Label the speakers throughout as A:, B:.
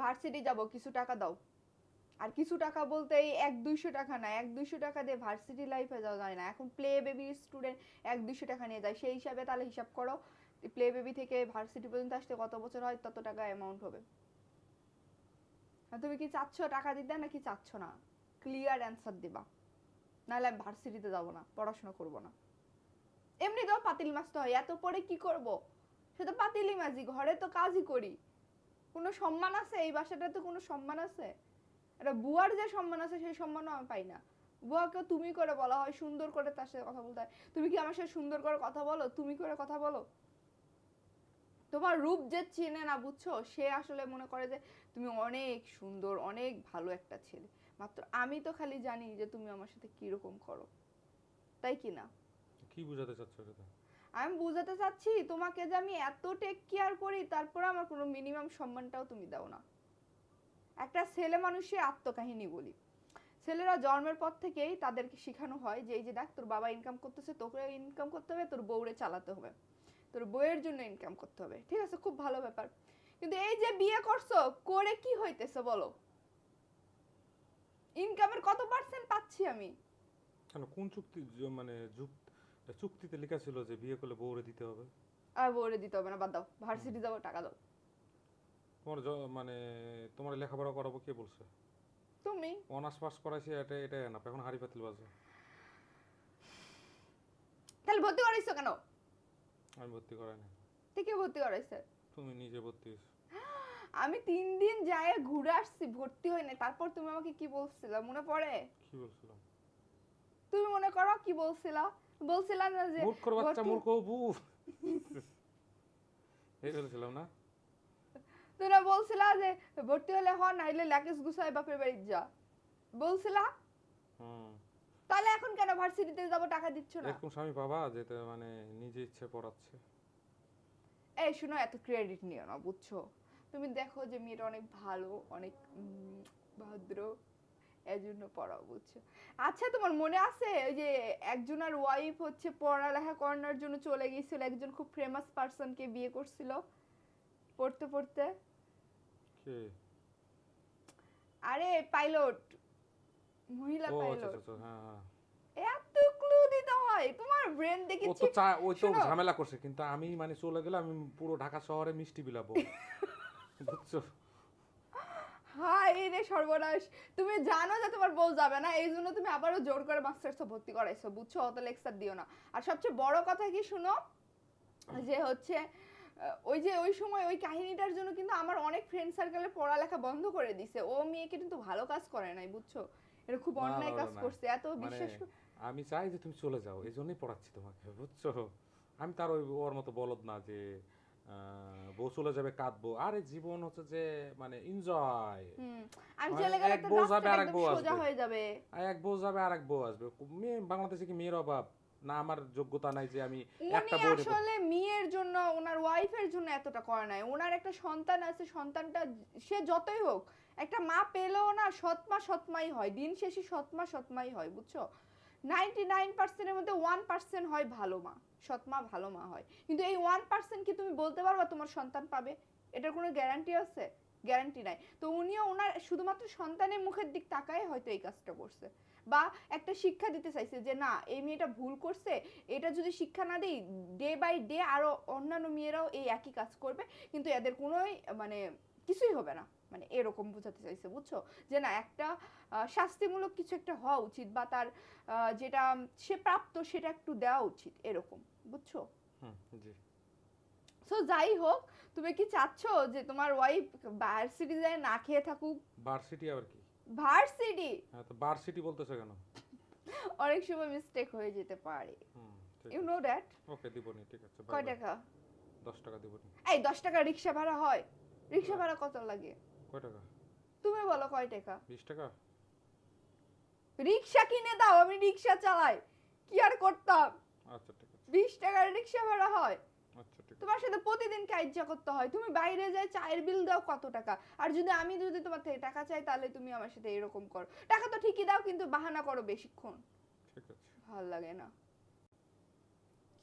A: Varsity যাব, কিছু টাকা দাও। আর কিছু টাকা বলতে এই এক দুইশো টাকা না, এক দুইশো টাকা দিয়ে ভার্সিটি লাইফে যাওয়া যায় না। এখন প্লে বেবি স্টুডেন্ট এক দুইশো টাকা নিয়ে যায়, সেই হিসাবে তাহলে হিসাব করো। প্লে বেবি থেকে ভার্সিটি পর্যন্ত আসতে কত বছর হয়, তত টাকা অ্যামাউন্ট হবে। তুমি কি চাচ্ছ টাকা দিতে, নাকি চাচ্ছ না? ক্লিয়ার অ্যান্সার দিবা। নাহলে আমি ভার্সিটিতে যাব না, পড়াশোনা করব না। এমনি তো পাতিল মাছ তো হয়, এত পরে কি করব? সে তো পাতিলি মাঝি, ঘরে তো কাজই করি। কোনো সম্মান আছে? এই বাসাটাতে কোনো সম্মান আছে? একটা বুয়ার যে সম্মান আছে, সেই সম্মানও আমি পাই না। বুয়াকে তুমি করে বলা হয়, সুন্দর করে তার সাথে কথা বলতে হয়। তুমি কি আমার সাথে সুন্দর করে কথা বলো? তুমি করে কথা বলো? তোমার রূপ যে চেনে না, বুঝছ? সে আসলে মনে করে যে তুমি অনেক সুন্দর, অনেক ভালো একটা ছেলে। মাত্র আমি তো খালি জানি যে তুমি আমার সাথে কীরকম করো। তাই কি না?
B: কি বুঝাতে চাচ্ছ এটা?
A: আমি বুঝাতে চাচ্ছি, তোমাকে যে আমি এত টেক কেয়ার করি, তারপর আমার কোনো মিনিমাম সম্মানটাও তুমি দাও না। একটা ছেলে মানুষের আত্মকাহিনী বলি। ছেলেরা জন্মের পর থেকেই তাদেরকে শেখানো হয় যে, এই যে দেখ, তোর বাবা ইনকাম করতেছে, তোকে ইনকাম করতে হবে, তোর বউরে চালাতে হবে। তোর বউয়ের জন্য ইনকাম করতে হবে। ঠিক আছে, খুব ভালো ব্যাপার। কিন্তু এই যে বিয়ে করছ, করে কি হইতেছে বলো? ইনকামের কত পার্সেন্ট পাচ্ছি আমি?
B: কেন চুক্তি মানে যুক্ত চুক্তিতে লেখা ছিল যে বিয়ে করলে বউরে দিতে হবে।
A: আর বউরে দিতে হবে না বাদ দাও। ভার্সিটি যাব টাকা দাও।
B: তোমার মানে তোমার লেখাপড়া করাবো কে বলছে?
A: তুমি।
B: অনার্স পাস করাইছি এটা এটা না এখন হাড়ি পাতিল বাজে।
A: তাহলে ভর্তি করাইছো কেন?
B: আমি ভর্তি করাই না
A: থেকে ভর্তি করাইছে?
B: তুমি নিজে ভর্তি
A: আমি তিন দিন যায় ঘুরে আসছি ভর্তি হই না তারপর তুমি আমাকে কি বলছিলা? মনে পড়ে?
B: কি বলছিলাম?
A: তুমি মনে করো কি বলছিলা? বলছিলা না যে
B: মূর্খর বাচ্চা মূর্খ বু এই বলেছিলাম না?
A: তুমি না বলছিলা যে ভর্তি হলে হ নাইলে ল্যাকেজ গুছাই বাপের বাড়ি যা। বলছিলা?
B: হুম।
A: তাহলে এখন কেন ভার্সিটিতে যাব টাকা দিচ্ছ না?
B: এরকম স্বামী বাবা যেতে মানে নিজে ইচ্ছে পড়াচ্ছে।
A: এই শুনো এত ক্রেডিট নিও না বুঝছ? তুমি দেখো যে মেয়েটা অনেক ভালো অনেক ভদ্র। এর জন্য পড়াও বুঝছ? আচ্ছা তোমার মনে আছে ওই যে একজনের ওয়াইফ হচ্ছে পড়ালেখা করানোর জন্য চলে গিয়েছিল একজন খুব ফেমাস পার্সনকে বিয়ে করছিল? পড়তে পড়তে?
B: কে?
A: আরে পাইলট মহিলা
B: ও আচ্ছা
A: পাইলট
B: আচ্ছা, আচ্ছা হ্যাঁ হ্যাঁ।
A: এত ক্লু দিতে হয় তোমার ব্রেন দেখি
B: ও তো ওই তো ঝামেলা করছে কিন্তু আমি মানে চলে গেলে আমি পুরো ঢাকা শহরে মিষ্টি বিলাবো। বুঝছ?
A: হাই রে সর্বনাশ। তুমি জানো যে তোমার বউ যাবে না এই জন্য তুমি আবারও জোর করে মাস্টার্স ভর্তি করাইছো বুঝছ? অত লেকচার দিও না। আর সবচেয়ে বড় কথা কি শুনো? যে হচ্ছে ওই যে ওই সময় ওই কাহিনীটার জন্য কিন্তু আমার অনেক ফ্রেন্ড সার্কেলে পড়ালেখা বন্ধ করে দিছে। ও মেয়েকে কিন্তু ভালো কাজ করে নাই বুঝছ? এটা খুব অন্যায় কাজ করছে এত
B: মানে
A: বিশ্বাস
B: আমি চাই যে তুমি চলে যাও এই জন্যই পড়াচ্ছি তোমাকে বুঝছ? আমি তার ওই ওর মতো বলদ না যে বউ চলে যাবে কাঁদবো। আরে জীবন হচ্ছে যে মানে এনজয়
A: আমি
B: মানে
A: চলে গেলে
B: এক বউ যাবে, আরেক বউ আসবে।
A: হয়ে যাবে।
B: এক বউ যাবে বউ আসবে। মেয়ে বাংলাদেশে কি মেয়ের অভাব? না আমার যোগ্যতা নাই যে আমি একটা বউ
A: আসলে মেয়ের জন্য ওনার ওয়াইফের জন্য এতটা করে নাই। ওনার একটা সন্তান আছে সন্তানটা সে যতই হোক একটা মা পেলেও না সৎমা সৎমাই হয়। দিন শেষে সৎমা সৎমাই হয় বুঝছ? নাইনটি নাইন পার্সেন্টের মধ্যে ওয়ান পার্সেন্ট হয় ভালো মা, সৎ মা ভালো মা হয়। কিন্তু এই ওয়ান পার্সেন্ট কি তুমি বলতে পারবা তোমার সন্তান পাবে? এটার কোনো গ্যারান্টি আছে? গ্যারান্টি নাই। তো উনিও ওনার শুধুমাত্র সন্তানের মুখের দিক তাকায় হয়তো এই কাজটা করছে। বা একটা শিক্ষা দিতে চাইছে যে, না, এই মেয়েটা ভুল করছে, এটা যদি শিক্ষা না দেই ডে বাই ডে আরও অন্যান্য মেয়েরাও এই একই কাজ করবে। কিন্তু এদের কোনোই মানে কিছুই হবে না। মানে এরকম বোঝাতে চাইছে বুঝছ? যে না একটা শাস্তিমূলক কিছু একটা হওয়া উচিত বা তার যেটা সে প্রাপ্ত সেটা একটু দেওয়া উচিত এরকম বুঝছ? সো যাই হোক তুমি কি চাচ্ছ যে তোমার ওয়াইফ ভার্সিটি যায় না খেয়ে থাকুক?
B: ভার্সিটি আবার কি?
A: ভার্সিটি
B: হ্যাঁ তো ভার্সিটি বলতেছো কেন?
A: অনেক সময় মিস্টেক হয়ে যেতে পারে। ইউ নো দ্যাট
B: ওকে দিবনি ঠিক আছে
A: কয়। টাকা?
B: দশ টাকা দিবনি।
A: এই দশ টাকা রিক্সা ভাড়া হয়। রিক্সা ভাড়া কত লাগে?
B: কয় টাকা?
A: তুমি বলো কয় টাকা?
B: বিশ টাকা?
A: রিক্সা কিনে দাও আমি রিক্সা চালাই। কি আর করতাম?
B: আচ্ছা ঠিক আছে।
A: বিশ টাকার রিক্সা ভাড়া হয়।
B: আচ্ছা ঠিক
A: তোমার সাথে প্রতিদিন কাজ করতে হয়। তুমি বাইরে যাই চায়ের বিল দাও কত টাকা? আর যদি আমি যদি তোমার থেকে টাকা চাই তাহলে তুমি আমার সাথে এরকম করো। টাকা তো ঠিকই দাও কিন্তু বাহানা করো বেশিক্ষণ।
B: ঠিক আছে।
A: ভালো লাগে না।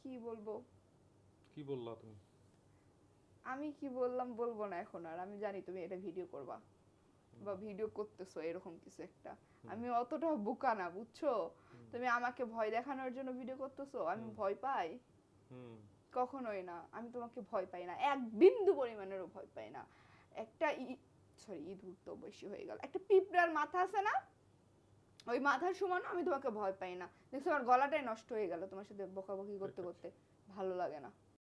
A: কি বলব?
B: কি বললা তুমি?
A: আমি কি বললাম বলব না এখন আর আমি জানি তুমি এটা ভিডিও করবা বা ভিডিও করতেছো এরকম কিছু একটা। আমি অতটা বোকা না বুঝছ? তুমি আমাকে ভয় দেখানোর জন্য ভিডিও করতেছো আমি ভয় পাই? কখনোই না আমি তোমাকে ভয় পাই না এক বিন্দু পরিমাণেরও ভয় পাই না। একটা সরি ইঁদুর তো বেশি হয়ে গেল। একটা পিঁপড়ার মাথা আছে না? ওই মাথার সমানও আমি তোমাকে ভয় পাই না। দেখছ আমার গলাটাই নষ্ট হয়ে গেল তোমার সাথে বকাবকি করতে করতে। ভালো লাগে না।